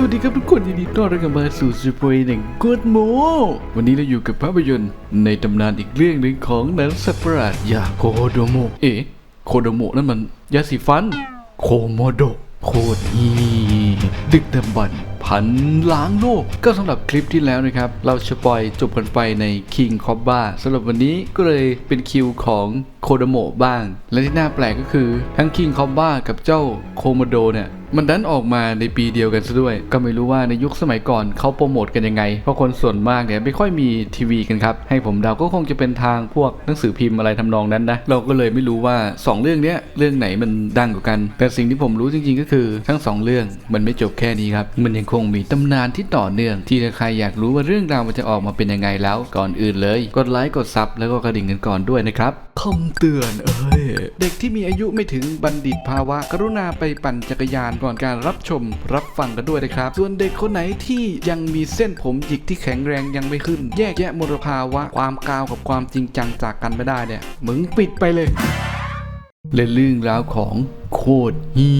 สวัสดีครับทุกคนยินดีต้อนรับกลับมาสู่ซูเปอร์หนึ่งกูดโมวันนี้เราอยู่กับภาพยนตร์ในตำนานอีกเรื่องหนึ่งของหนังสัตว์ประหลาดยาโคโดโมะเอ๊ะโคโดโมะนั่นมันยาสีฟัน โคโมโดะโคตรฮีดึกดำบรรพ์พันล้างโลก ก็สำหรับคลิปที่แล้วนะครับ เราสปอยจบกันไปใน King c o b b a สำหรับวันนี้ก็เลยเป็นคิวของโคโดโมะบ้าง และที่น่าแปลกก็คือทั้ง King c o b b a กับเจ้าโคโมโดเนี่ย มันดันออกมาในปีเดียวกันซะด้วย ก็ไม่รู้ว่าในยุคสมัยก่อนเขาโปรโมทกันยังไง เพราะคนส่วนมากเนี่ยไม่ค่อยมีทีวีกันครับ ให้ผมเดาก็คงจะเป็นทางพวกหนังสือพิมพ์อะไรทำนองนั้นนะ เราก็เลยไม่รู้ว่า 2 เรื่องเนี้ยเรื่องไหนมันดังกว่ากัน แต่สิ่งที่ผมรู้จริง ๆ ก็คือทั้ง 2 เรื่องมันไม่จบแค่นี้ครับ มันยังคงมีตำนานที่ต่อเนื่อง ที่ถ้าใครอยากรู้ว่าเรื่องราวมันจะออกมาเป็นยังไงแล้ว ก่อนอื่นเลย กดไลค์กดซับแล้วก็กระดิ่งกันก่อนด้วยนะครับคำเตือนเอ้ยเด็กที่มีอายุไม่ถึงบัณฑิตภาวะกรุณาไปปั่นจักรยานก่อนการรับชมรับฟังกันด้วยนะครับ ส่วนเด็กคนไหนที่ยังมีเส้นผมหยิกที่แข็งแรงยังไม่ขึ้น แยกแยะมลภาวะความกาวกับความจริงจังจากกันไม่ได้เนี่ยมึงปิดไปเลยและเรื่องราวของโคดฮี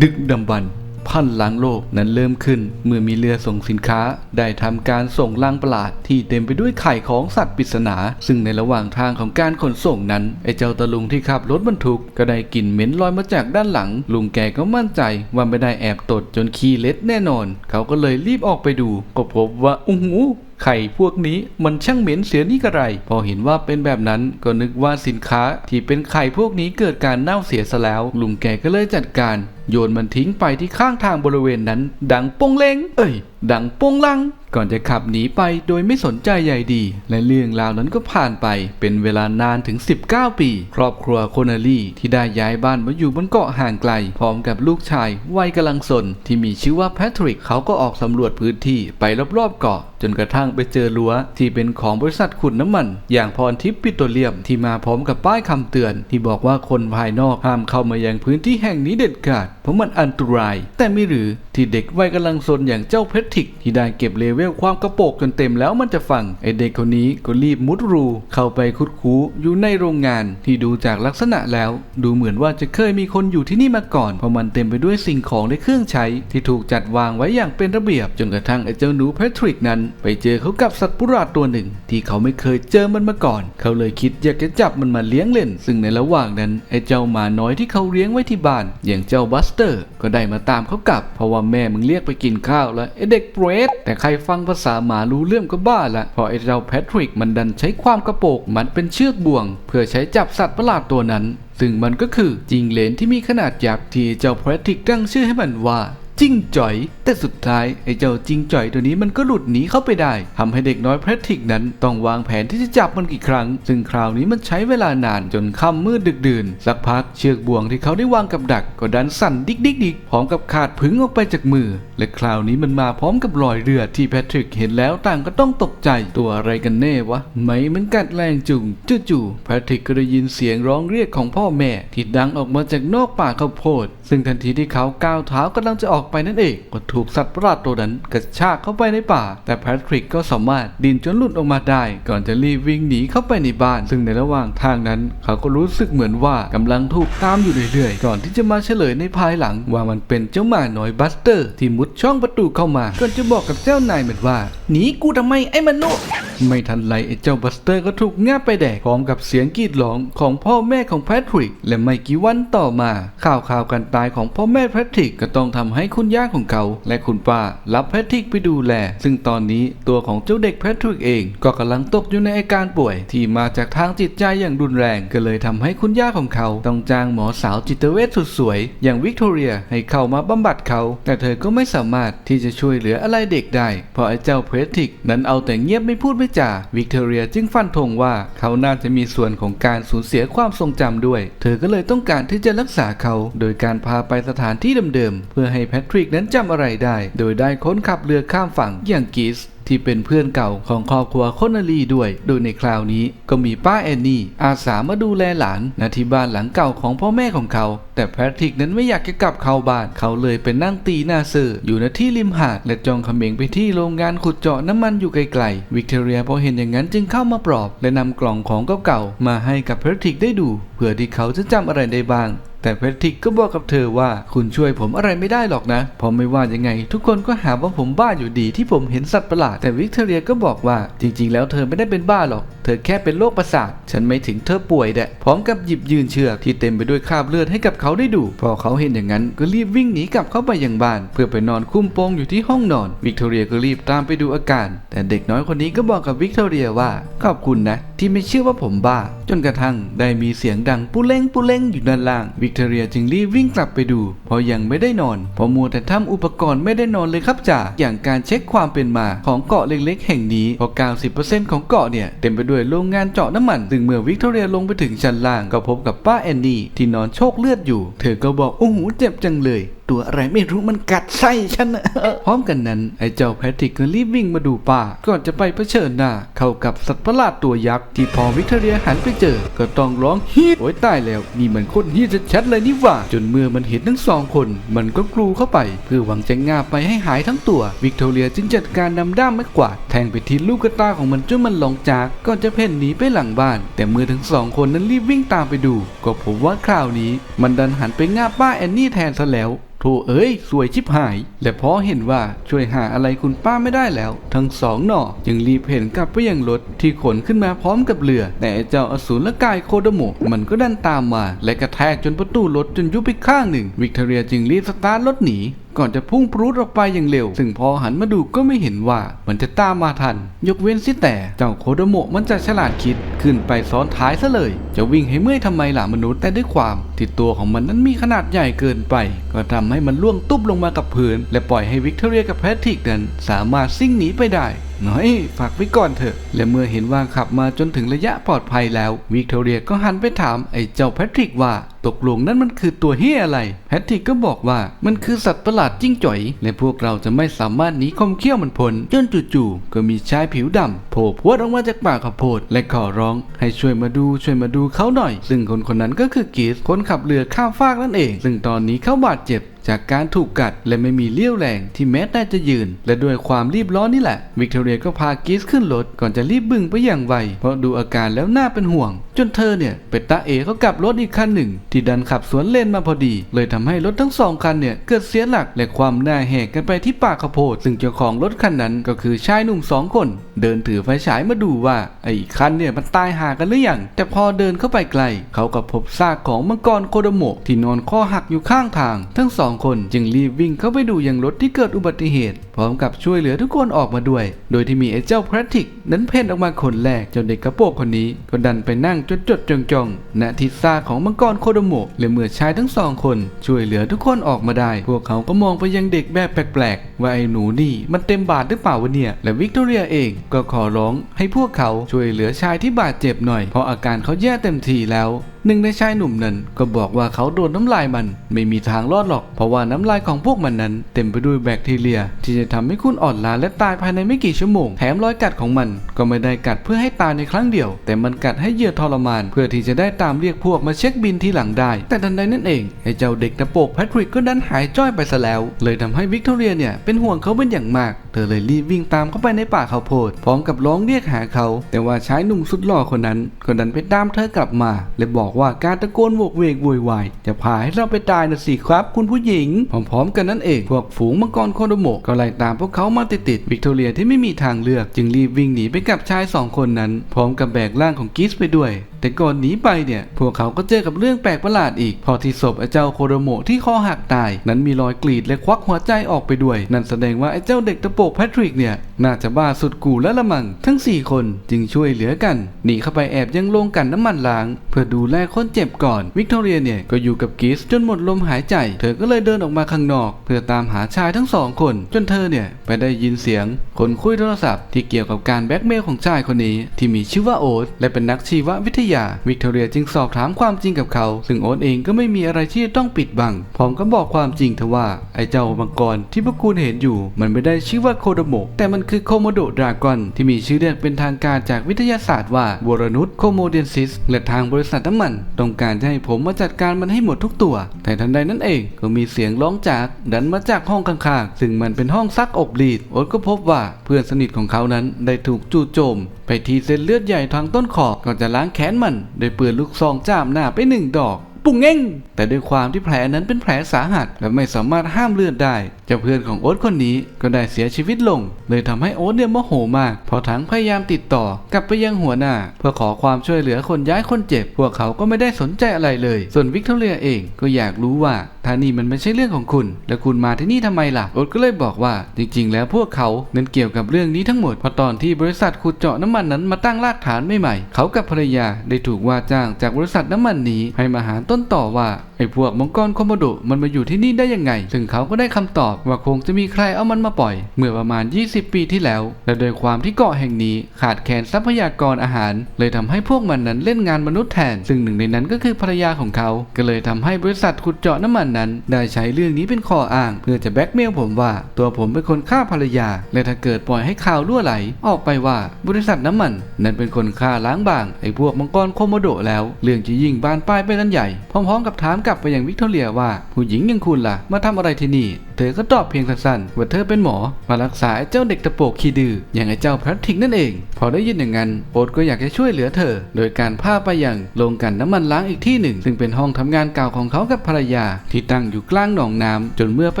ดึกดำบรร พ์พันล้างโลกนั้นเริ่มขึ้น เมื่อมีเรือส่งสินค้า ได้ทำการส่งลังประหลาดที่เต็มไปด้วยไข่ของสัตว์ปริศนา ซึ่งในระหว่างทางของการขนส่งนั้น ไอ้เจ้าตะลุงที่ขับรถบรรทุกก็ได้กลิ่นเหม็นลอยมาจากด้านหลัง ลุงแกก็มั่นใจว่าไม่ได้แอบตดจนขี้เล็ดแน่นอน เขาก็เลยรีบออกไปดู ก็พบว่าอู้หูไข่พวกนี้มันช่างเหม็นเสียนี่กระไร พอเห็นว่าเป็นแบบนั้นก็นึกว่าสินค้าที่เป็นไข่พวกนี้เกิดการเน่าเสียซะแล้ว ลุงแกก็เลยจัดการ โยนมันทิ้งไปที่ข้างทางบริเวณนั้น ดังปงเลงเอ้ย ดังปงลัง ก่อนจะขับหนีไปโดยไม่สนใจใยดี และเรื่องราวนั้นก็ผ่านไปเป็นเวลานานถึง 19 ปี ครอบครัวโคนาลีที่ได้ย้ายบ้านมาอยู่บนเกาะห่างไกล พร้อมกับลูกชายวัยกำลังสนที่มีชื่อว่าแพทริกเขาก็ออกสำรวจพื้นที่ไปรอบๆเกาะ จนกระทั่งไปเจอรั้วที่เป็นของบริษัทขุดน้ำมัน อย่างพรทิพย์ปิโตรเลียมที่มาพร้อมกับป้ายคำเตือน ที่บอกว่าคนภายนอกห้ามเข้ามายังพื้นที่แห่งนี้เด็ดขาด เพราะมันอันตราย แต่ไม่หรือที่เด็กวัยกำลังซนอย่างเจ้าเพทริก ที่ได้เก็บเลเวลความกระโปกจนเต็มแล้วมันจะฟังไอเด็กคนนี้ก็รีบมุดรู เข้าไปคุดคูอยู่ในโรงงานที่ดูจากลักษณะแล้ว ดูเหมือนว่าจะเคยมีคนอยู่ที่นี่มาก่อน เพราะมันเต็มไปด้วยสิ่งของและเครื่องใช้ ที่ถูกจัดวางไว้อย่างเป็นระเบียบจนกระทั่งไอเจ้าหนูแพทริกนั้น ไปเจอเขากับสัตว์ประหลาดตัวหนึ่ง ที่เขาไม่เคยเจอมันมาก่อน เขาเลยคิดอยากจะจับมันมาเลี้ยงเล่น ซึ่งในระหว่างนั้นไอเจ้าหมาน้อยที่เขาเลี้ยงไว้ที่บ้าน อย่างเจ้าบัสเตอร์ ก็ได้มาตามเขากลับ เพราะว่าแม่มึงเรียกไปกินข้าวแล้วไอ้เด็กเบรดแต่ใครฟังภาษาหมารู้เรื่องก็บ้าละพอไอ้เจ้าแพทริกมันดันใช้ความกระโปกมันเป็นเชือกบ่วง เพื่อใช้จับสัตว์ประหลาดตัวนั้นซึ่งมันก็คือจิงเหลนที่มีขนาดยักษ์ที่เจ้าแพทริกตั้งชื่อให้มันว่า จิ้งจ่อย แต่สุดท้ายไอ้เจ้าจิ้งจ่อยตัวนี้มันก็หลุดหนีเข้าไปได้ทำให้เด็กน้อยแพทริกนั้นต้องวางแผนที่จะจับมันกี่ครั้ง ซึ่งคราวนี้มันใช้เวลานานจนค่ำมืดดึกดื่น สักพักเชือกบ่วงที่เขาได้วางกับดักก็ดันสั่นดิกดิกดิกพร้อมกับขาดผึ้งออกไปจากมือ และคราวนี้มันมาพร้อมกับรอยเลือดที่แพทริกเห็นแล้วต่างก็ต้องตกใจตัวอะไรกันแน่วะไหมมันกัดแรงจุงจู่ๆแพทริกก็ได้ยินเสียงร้องเรียกของพ่อแม่ที่ดังออกมาจากนอกป่าข้าวโพด ซึ่งทันทีที่เขาก้าวเท้ากำลังจะออกไปนั่นเอง ก็ถูกสัตว์ประหลาดตัวนั้นกระชากเข้าไปในป่า แต่แพทริกก็สามารถดินจนหลุดออกมาได้ ก่อนจะรีบวิ่งหนีเข้าไปในบ้าน ซึ่งในระหว่างทางนั้น เขาก็รู้สึกเหมือนว่ากำลังถูกตามอยู่เรื่อยๆ ก่อนที่จะมาเฉลยในภายหลัง ว่ามันเป็นเจ้าหมาน้อยบัสเตอร์ ที่มุดช่องประตูเข้ามาก่อนจะบอกกับเจ้านายเหมือนว่าหนีกูทำไมไอ้มนุษย์ไม่ทันไรไอ้เจ้าบัสเตอร์ก็ถูกง่าบไปแดกพร้อมกับเสียงกรีดร้องของพ่อแม่ของแพทริกและไม่กี่วันต่อมาข่าวข่าวการตายของพ่อแม่แพทริกก็ต้องทำให้คุณย่าของเขา และคุณป้ารับแพทริกไปดูแล ซึ่งตอนนี้ตัวของเจ้าเด็กแพทริกเอง ก็กำลังตกอยู่ในอาการป่วย ที่มาจากทางจิตใจอย่างรุนแรงก็เลยทำให้คุณย่าของเขา ต้องจ้างหมอสาวจิตเวชสุดสวย อย่างวิกตอเรียให้เข้ามาบำบัดเขา แต่เธอก็ไม่สามารถที่จะช่วยเหลืออะไรเด็กได้เพราะไอ้เจ้าแพทริกนั้นเอาแต่เงียบไม่พูดไม่จาวิกตอเรียจึงฟันธงว่าเขาน่าจะมีส่วนของการสูญเสียความทรงจำด้วย เธอก็เลยต้องการที่จะรักษาเขา โดยการพาไปสถานที่เดิมๆเพื่อให้แพทริกนั้นจำอะไรได้ โดยได้ค้นขับเรือข้ามฝั่งอย่างกิสที่เป็นเพื่อนเก่าของครอบครัวโคนาลีด้วย โดยในคราวนี้ก็มีป้าแอนนี่อาสามาดูแลหลานณที่บ้านหลังเก่าของพ่อแม่ของเขา แต่แพทริกนั้นไม่อยากจะกลับเข้าบ้าน เขาเลยไปนั่งตีหน้าเซอร์อยู่ณที่ริมหาด และจองเขม็งไปที่โรงงานขุดเจาะน้ำมันอยู่ไกลๆ วิกตอเรียพอเห็นอย่างนั้นจึงเข้ามาปลอบ และนำกล่องของเก่าๆมาให้กับแพทริกได้ดู เพื่อที่เขาจะจำอะไรได้บ้าง แต่แพทริกก็บอกกับเธอว่าคุณช่วยผมอะไรไม่ได้หรอกนะเพราะไม่ว่ายังไง ทุกคนก็หาว่าผมบ้าอยู่ดีที่ผมเห็นสัตว์ประหลาดแต่วิกตอเรียก็บอกว่าจริง ๆ แล้วเธอไม่ได้เป็นบ้าหรอก เธอแค่เป็นโรคประสาท ฉันไม่ถึงเธอป่วยแดะพร้อมกับหยิบยืนเชือกที่เต็มไปด้วยคราบเลือดให้กับเขาได้ดู พอเขาเห็นอย่างนั้นก็รีบวิ่งหนีกลับเข้าไปยังบ้าน เพื่อไปนอนคุ้มโปงอยู่ที่ห้องนอน วิกตอเรียก็รีบตามไปดูอาการ แต่เด็กน้อยคนนี้ก็บอกกับวิกตอเรียว่าขอบคุณนะ ที่ไม่เชื่อว่าผมบ้า จนกระทั่งได้มีเสียงดังปุเล้งปุเล้งอยู่ด้านล่างวิกตอเรียจึงรีบวิ่งกลับไปดู เพราะยังไม่ได้นอนเพราะมัวแต่ทำอุปกรณ์ไม่ได้นอนเลยครับจ่าอย่างการเช็คความเป็นมาของเกาะเล็กๆ แห่งนี้เพราะ90%ของเกาะเนี่ยเต็มไปด้วยโรงงานเจาะน้ำมันซึ่งเมื่อวิกตอเรียลงไปถึงชั้นล่างก็พบกับป้าแอนนี่ที่นอนโชคเลือดอยู่ เธอก็บอกโอ้โหเจ็บจังเลย ตัวอะไรไม่รู้มันกัดไส้ฉันนะพร้อมกันนั้นไอ้เจ้าแพทริกก็รีบวิ่งมาดูป้า ก่อนจะไปเผชิญหน้าเข้ากับสัตว์ประหลาดตัวยักษ์ที่พอวิกตอเรียหันไปเจอ ก็ต้องร้องฮีดโอ้ยตายแล้วนี่มันคนฮีดชัดๆเลยนี่หว่า จนเมื่อมันเห็นทั้งสองคน มันก็กลูเข้าไป เพื่อหวังจะงาไปให้หายทั้งตัว วิกตอเรียจึงจัดการนำด้ามไม้กวาดแทงไปที่ลูกกระตาของมันจนมันหลงจากก่อนจะเพ่นหนีไปหลังบ้าน แต่เมื่อทั้งสองคนนั้นรีบวิ่งตามไปดู ก็พบว่าคราวนี้มันดันหันไปงาป้าแอนนี่แทนซะแล้วโถเอ้ย สวยชิบหาย และพอเห็นว่าช่วยหาอะไรคุณป้าไม่ได้แล้ว ทั้งสองหน่อจึงรีบเห็นกลับไปยังรถที่ขนขึ้นมาพร้อมกับเรือ แต่เจ้าอสูรละกายโคโดโมมันก็ดันตามมา และกระแทกจนประตูรถจนยุบไปข้างหนึ่ง วิกตอเรียจึงรีบสตาร์ทรถหนี ก่อนจะพุ่งปรูดออกไปอย่างเร็ว ซึ่งพอหันมาดูก็ไม่เห็นว่ามันจะตามมาทัน ยกเว้นสิแต่เจ้าโคโดโมะมันจะฉลาดคิด ขึ้นไปซ้อนท้ายซะเลย จะวิ่งให้เมื่อยทำไมล่ะมนุษย์แต่ด้วยความ ที่ตัวของมันนั้นมีขนาดใหญ่เกินไป ก็ทำให้มันล่วงตุ๊บลงมากับพื้น และปล่อยให้วิกตอเรียกับแพทริกนั้น สามารถซิ่งหนีไปได้น้อยฝากไว้ก่อนเถอะ และเมื่อเห็นว่าขับมาจนถึงระยะปลอดภัยแล้ว วิกตอเรียก็หันไปถามไอ้เจ้าแพทริกว่า ตกลงนั้นมันคือตัวเฮียอะไรแพทริกก็บอกว่ามันคือสัตว์ประหลาดจิ้งจ่อย และพวกเราจะไม่สามารถหนีคมเขี้ยวมันพ้นจนจู่ๆก็มีชายผิวดำโผล่พวดออกมาจากป่าข้าวโพดและขอร้อง ให้ช่วยมาดูช่วยมาดูเขาหน่อย ซึ่งคนคนนั้นก็คือกีสคนขับเรือข้ามฟากนั่นเอง ซึ่งตอนนี้เขาบาดเจ็บจากการถูกกัดและไม่มีเลี้ยวแรงที่แม้แต่จะยืน และด้วยความรีบร้อนนี่แหละ วิกตอเรียก็พากิสขึ้นรถก่อนจะรีบบึ่งไปอย่างไว เพราะดูอาการแล้วน่าเป็นห่วง จนเธอเนี่ยไปตาเอเขากลับรถอีกคันหนึ่งทดันขับสวนเลนมาพอดี เลยทำให้รถทั้งสองคันเนี่ยเกิดเสียหลักและความหน้าแหกกันไปที่ป่าข้าวโพดซึ่งเจ้าของรถคันนั้นก็คือชายหนุ่มสองคน เดินถือไฟฉายมาดูว่าไอ้คันเนี่ยมันตายหากันหรือยังแต่พอเดินเข้าไปไกล เขาก็พบซากของมังกรโคโดโมะที่นอนข้อหักอยู่ข้างทาง ทั้งสองคนจึงรีบวิ่งเข้าไปดูยังรถที่เกิดอุบัติเหตุ พร้อมกับช่วยเหลือทุกคนออกมาด้วย โดยที่มีไอ้เจ้าแพทริกนั้นเพ่นออกมาคนแรกจ้าเด็กกระโปรงคนนี้ก็ดันไปนั่งจดจดจ้องณที่ซากของมังกรโคโดหมกและเมื่อชายทั้งสองคนช่วยเหลือทุกคนออกมาได้ พวกเขาก็มองไปยังเด็กแบบแปลกว่าไอ้หนูนี่มันเต็มบาทหรือเปล่าวะเนี่ย และวิกตอเรียเองก็ขอร้องให้พวกเขาช่วยเหลือชายที่บาดเจ็บหน่อย เพราะอาการเขาแย่เต็มทีแล้วหนึ่งในชายหนุ่มนั้นก็บอกว่าเขาโดนน้ำลายมันไม่มีทางรอดหรอก เพราะว่าน้ำลายของพวกมันนั้น เต็มไปด้วยแบคทีเรีย ที่จะทำให้คุณอ่อนล้าและตายภายในไม่กี่ชั่วโมง แถมรอยกัดของมัน ก็ไม่ได้กัดเพื่อให้ตายในครั้งเดียว แต่มันกัดให้เหยื่อทรมาน เพื่อที่จะได้ตามเรียกพวกมาเช็คบินทีหลังได้ แต่ทันใดนั่นเองไอ้เจ้าเด็กตะโปกแพทริกก็ดันหายจ้อยไปซะแล้ว เลยทำให้วิกตอเรียเนี่ยเป็นห่วงเขาเป็นอย่างมาก เธอเลยรีบวิ่งตามเข้าไปในป่าข้าวโพดพร้อมกับร้องเรียกหาเขา แต่ว่าชายหนุ่มสุดหล่อคนนั้นก็ดันไปตามเธอกลับมาและบอกว่าการตะโกนโวกเวกโวยวายจะพาให้เราไปตายนะสิครับ คุณผู้หญิงพร้อมๆกันนั่นเองพวกฝูงมังกรโคโดโมก็ไล่ตามพวกเขามาติดๆวิกตอเรียที่ไม่มีทางเลือก จึงรีบวิ่งหนีไปกับชายสองคนนั้น พร้อมกับแบกร่างของกิสไปด้วยแต่ก่อนหนีไปเนี่ย พวกเขาก็เจอกับเรื่องแปลกประหลาดอีก พอที่ศพไอ้เจ้าโคโดโมที่คอหักตาย นั้นมีรอยกรีดและควักหัวใจออกไปด้วย นั่นแสดงว่าไอ้เจ้าเด็กตะโปกแพทริกเนี่ย น่าจะบ้าสุดกูแล้วละมัง ทั้ง 4 คนจึงช่วยเหลือกัน หนีเข้าไปแอบยังโรงกันน้ำมันล้าง เพื่อดูแลคนเจ็บก่อน วิกตอเรียเนี่ยก็อยู่กับกิสจนหมดลมหายใจ เธอก็เลยเดินออกมาข้างนอก เพื่อตามหาชายทั้งสองคน จนเธอเนี่ยไปได้ยินเสียง คนคุยโทรศัพท์ที่เกี่ยวกับการแบ็กเมลของชายคนนี้ ที่มีชื่อว่าโอ๊ตและเป็นนักชีววิทยาวิกตอเรียจึงสอบถามความจริงกับเขา ซึ่งโอ๊ตเองก็ไม่มีอะไรที่จะต้องปิดบัง พร้อมก็บอกความจริงเธอว่า ไอ้เจ้ามังกรที่พวกคุณเห็นอยู่ มันไม่ได้ชื่อว่าโคโดโมแต่มันคือโคโมโดดรากอนที่มีชื่อเรียกเป็นทางการจากวิทยาศาสตร์ว่าวรนุษโคโมเดนซิสและทางบริษัทน้ำมัน ต้องการจะให้ผมมาจัดการมันให้หมดทุกตัว แต่ทันใดนั้นเองก็มีเสียงร้องจากดันมาจากห้องข้างๆ ซึ่งมันเป็นห้องซักอบรีดโอ๊ตก็พบว่าเพื่อนสนิทของเขานั้นได้ถูกจู่โจม ไปทีเส้นเลือดใหญ่ทางต้นคอก่อนจะล้างแค้นมันไดยปืนลูกซองจ้ามหน้าไปหนึ่งดอก ปุ่งเง่งแต่ด้วยความที่แผลนั้นเป็นแผลสาหัส และไม่สามารถห้ามเลือดได้เจ้าเพื่อนของโอ๊ตคนนี้ก็ได้เสียชีวิตลง เลยทำให้โอ๊ตเนี่ยโมโหมาก พอทั้งพยายามติดต่อกลับไปยังหัวหน้า เพื่อขอความช่วยเหลือคนย้ายคนเจ็บ พวกเขาก็ไม่ได้สนใจอะไรเลย ส่วนวิกตอเรียเองก็อยากรู้ว่า ถ้านี่มันไม่ใช่เรื่องของคุณ แล้วคุณมาที่นี่ทำไมล่ะโอ๊ตก็เลยบอกว่าจริง ๆ แล้วพวกเขานั้นเกี่ยวกับเรื่องนี้ทั้งหมดพราะตอนที่บริษัทขุดเจาะน้ำมันนั้นมาตั้งรากฐานใหม่ๆเขากับภรรยาได้ถูกว่าจ้างจากบริษัทน้ำมันนี้ ให้มาหาต้นต่อว่าไอ้พวกมังกรโคโมโดมันมาอยู่ที่นี่ได้ยังไง ซึ่งเขาก็ได้คำตอบว่าคงจะมีใครเอามันมาปล่อย เมื่อประมาณ 20 ปีที่แล้ว และโดยความที่เกาะแห่งนี้ขาดแคลนทรัพยากรอาหาร เลยทำให้พวกมันนั้นเล่นงานมนุษย์แทน ซึ่งหนึ่งในนั้นก็คือภรรยาของเขา ก็เลยทำให้บริษัทขุดเจาะน้ำมันนั้น ได้ใช้เรื่องนี้เป็นข้ออ้าง เพื่อจะแบ็กเมลผมว่า ตัวผมเป็นคนฆ่าภรรยา และถ้าเกิดปล่อยให้ข่าวรั่วไหล ออกไปว่าบริษัทน้ำมัน นั้นเป็นคนฆ่าล้างบางไอ้พวกมังกรโคโมโดแล้ว เรื่องจะยิ่งบานปลายไปกันใหญ่พร้อมๆกับถามกลับไปยังวิกตอเรียว่า ผู้หญิงอย่างคุณล่ะ มาทำอะไรที่นี่เธอก็ตอบเพียงสั้นๆว่าเธอเป็นหมอ มารักษาไอ้เจ้าเด็กตะโปกขี้ดื้ออย่างไอ้เจ้าแพทริกนั่นเอง พอได้ยินอย่างนั้นโอ๊ตก็อยากจะช่วยเหลือเธอ โดยการพาไปยังโรงกันน้ำมันล้างอีกที่หนึ่ง ซึ่งเป็นห้องทำงานเก่าของเขากับภรรยา ที่ตั้งอยู่กลางหนองน้ำจนเมื่อไป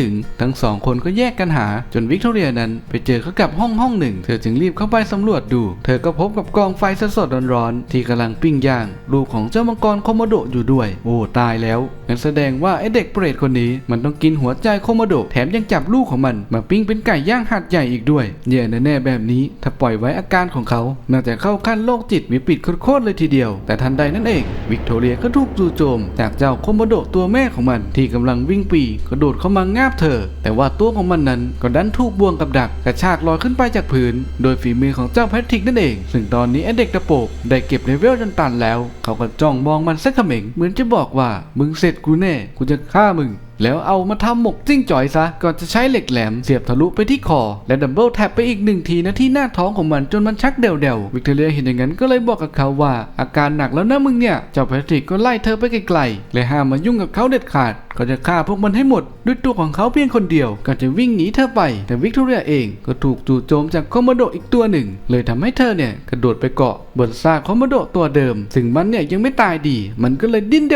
ถึง ทั้งสองคนก็แยกกันหาจนวิกตอเรียนั้น ไปเจอเขากับห้องห้องหนึ่ง เธอจึงรีบเข้าไปสำรวจดู เธอก็พบกับกองไฟสดๆร้อนๆที่กำลังปิ้งย่างลูกของเจ้ามังกรโคโมโดอยู่ด้วย โอ้ตายแล้วงั้นแสดงว่าไอ้เด็กเปรตคนนี้มันต้องกินหัวใจโคโมโดแถมยังจับลูกของมัน มาปิ้งเป็นไก่ย่างหัดใหญ่อีกด้วยแย่แน่ๆแบบนี้ ถ้าปล่อยไว้อาการของเขาน่าจะเข้าขั้นโรคจิตวิปริตโคตรเลยทีเดียว แต่ทันใดนั่นเอง วิกตอเรียก็ถูกจู่โจม จากเจ้าโคโมโดตัวแม่ของมันที่กำลังวิ่งปีกระโดดเข้ามางาบเธอ แต่ว่าตัวของมันนั้นก็ดันถูกบ่วงกับดักกระชากลอยขึ้นไปจากพื้น โดยฝีมือของเจ้าแพทริกนั่นเอง ซึ่งตอนนี้ไอเด็กตะโปกได้เก็บเลเวลจนตันแล้ว เขาก็จ้องมองมันสักเขม็งเหมือนจะบอกว่ามึงเสร็จกูแน่กูจะฆ่ามึง แล้วเอามาทำหมกจิ้งจ่อยซะ ก่อนจะใช้เหล็กแหลมเสียบทะลุไปที่คอ และดับเบิลแท็บไปอีกหนึ่งทีนะที่หน้าท้องของมันจนมันชักเด่วๆวิกตอเรียเห็นอย่างนั้นก็เลยบอกกับเขาว่า อาการหนักแล้วนะมึงเนี่ย เจ้าแพทริกก็ไล่เธอไปไกลๆและห้ามมายุ่งกับเขาเด็ดขาด ก็จะฆ่าพวกมันให้หมดด้วยตัวของเขาเพียงคนเดียว ก็จะวิ่งหนีเธอไป แต่วิกตอเรียเองก็ถูกจู่โจมจากคอมโมโดอีกตัวหนึ่ง เลยทำให้เธอเนี่ยกระโดดไปเกาะบนซากคอมโมโดตัวเดิมซึ่งมันเนี่ยยังไม่ตายดี มันก็เลยดิ้นเด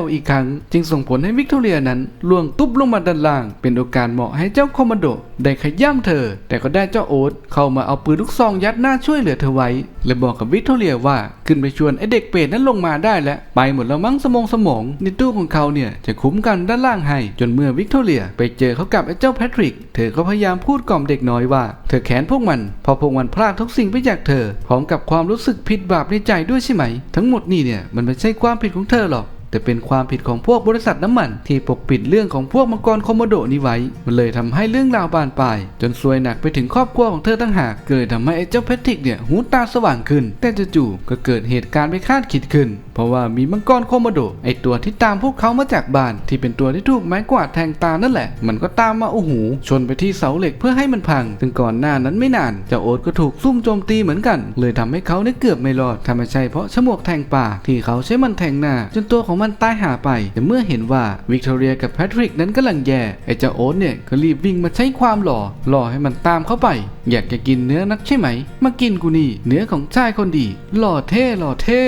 วๆๆอีกครั้ง จึงส่งผลให้วิกตอเรียนั้นล่วงตุ๊บลงมาด้านล่าง เป็นโอกาสเหมาะให้เจ้าคอมโมโดได้ขย้ำเธอ แต่ก็ได้เจ้าโอ๊ตเข้ามาเอาปืนลูกซองยัดหน้าช่วยเหลือเธอไว้ และบอกกับวิกตอเรียว่าขึ้นไปชวนไอเด็กเปรตนั้นลงมาได้แล้วไปหมดแล้วมั้งสมองสมองในตู้ของเขาเนี่ยจะคุ้มกันด้านล่างให้ จนเมื่อวิกตอเรียไปเจอเขากับไอ้เจ้าแพทริก เธอก็พยายามพูดกล่อมเด็กน้อยว่า เธอแค้นพวกมัน พอพวกมันพลาดทุกสิ่งไปจากเธอ พร้อมกับความรู้สึกผิดบาปในใจด้วยใช่ไหม ทั้งหมดนี่เนี่ยมันไม่ใช่ความผิดของเธอหรอก แต่เป็นความผิดของพวกบริษัทน้ำมัน ที่ปกปิดเรื่องของพวกมังกรโคโมโดนี้ไว้ มันเลยทำให้เรื่องราวบานปลาย จนซวยหนักไปถึงครอบครัวของเธอตั้งหากเกิดทำให้ไอ้เจ้าแพทริกเนี่ยหูตาสว่างขึ้น แต่จู่ๆก็เกิดเหตุการณ์ไม่คาดคิดขึ้น เพราะว่ามีมังกรโคโมโดไอตัวที่ตามพวกเขามาจากบ้าน ที่เป็นตัวที่ถูกไม้กวาดแทงตานั่นแหละ มันก็ตามมาโอ้โหชนไปที่เสาเหล็กเพื่อให้มันพังซึ่งก่อนหน้านั้นไม่นานเจ้าโอ๊ตก็ถูกซุ่มโจมตีเหมือนกัน เลยทำให้เขาได้เกือบไม่รอดถ้าไม่ใช่เพราะฉมวกแทงป่าที่เขาใช้มันแทงหน้าจนตัวของมันตายหาไป แต่เมื่อเห็นว่าวิกตอเรียกับแพทริกนั้นกำลังแย่ ไอ้เจ้าโอ๊ตเนี่ยก็รีบวิ่งมาใช้ความหล่อหล่อให้มันตามเข้าไป อยากจะกินเนื้อนักใช่ไหม มากินกูนี่ เนื้อของชายคนดี หล่อเท่หล่อเท่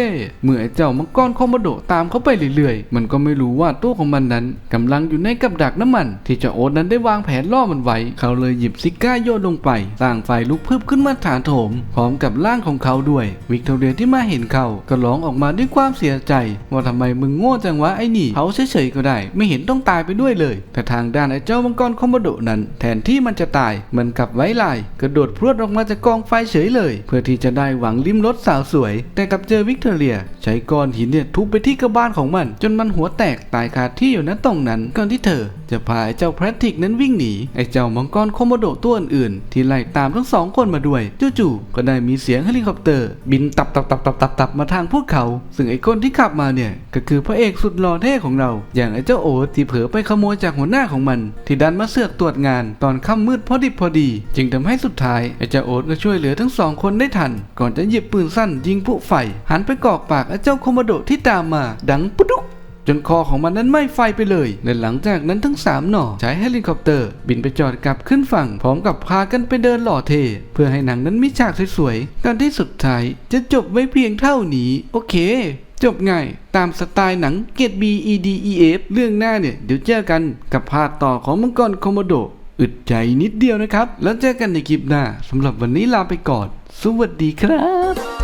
เมื่อไอ้เจ้ามังกรคโมโดตามเข้าไปเรื่อยๆ มันก็ไม่รู้ว่าตัวของมันนั้นกำลังอยู่ในกับดักน้ำมัน ที่เจ้าโอ๊ตนั้นได้วางแผนล่อมันไว้ เขาเลยหยิบซิก้าโยนลงไปสร้างไฟลุกพึบขึ้นมาถานโถมพร้อมกับร่างของเขาด้วย วิกตอเรียที่มาเห็นเขาก็ร้องออกมาด้วยความเสียใจว่าทำไมมึงโง่จังวะไอ้นี่เขาเฉยๆก็ได้ ไม่เห็นต้องตายไปด้วยเลย แต่ทางด้านไอ้เจ้ามังกรคโมโดนั้น แทนที่มันจะตายมันกลับไว้ลาย กระโดดพรวดออกมาจากกองไฟเฉยเลย เพื่อที่จะได้หวังลิ้มรสสาวสวย แต่กลับเจอวิกตอเรีย ใช้ก้อนหินเนี่ยทุบไปที่กระบาลของมัน จนมันหัวแตกตายคาที่อยู่ณตรงนั้นก่อนที่เธอ จะพาไอ้เจ้าแพทริกนั้นวิ่งหนีไอ้เจ้ามังกรคโมโดตัวอื่นๆที่ไล่ตามทั้งสองคนมาด้วยจู่ๆก็ได้มีเสียงเฮลิคอปเตอร์ บินตับตับตับตับตับตับมาทางพวกเขา ซึ่งไอ้คนที่ขับมาเนี่ยก็คือพระเอกสุดหล่อเท่ของเรา อย่างไอ้เจ้าโอ๊ตที่เผลอไปขโมยจากหัวหน้าของมัน ที่ดันมาเสือกตรวจงานตอนค่ำมืดพอดิบพอดี จึงทำให้สุดท้ายไอ้เจ้าโอ๊ตก็ช่วยเหลือทั้งสองคนได้ทัน ก่อนจะหยิบปืนสั้นยิงผู้ไฟหันไปกอกปากไอ้เจ้าคโมโดที่ตามมา ดังปุ๊ดุกจนคอของมันนั้นไหม้ไฟไปเลยและหลังจากนั้นทั้ง 3 หน่อใช้เฮลิคอปเตอร์ บินไปจอดกลับขึ้นฝั่ง พร้อมกับพากันไปเดินหล่อเท เพื่อให้หนังนั้นมีฉากสวยๆก่อนที่สุดท้ายจะจบไว้เพียงเท่านี้ โอเค จบง่ายตามสไตล์หนังเกตบีอีดีเเรื่องหน้าเนี่ย เดี๋ยวเจอกันกับภาคต่อของมังกรคอมโมโด อึดใจนิดเดียวนะครับ แล้วเจอกันในคลิปหน้าสำหรับวันนี้ลาไปก่อน สวัสดีครับ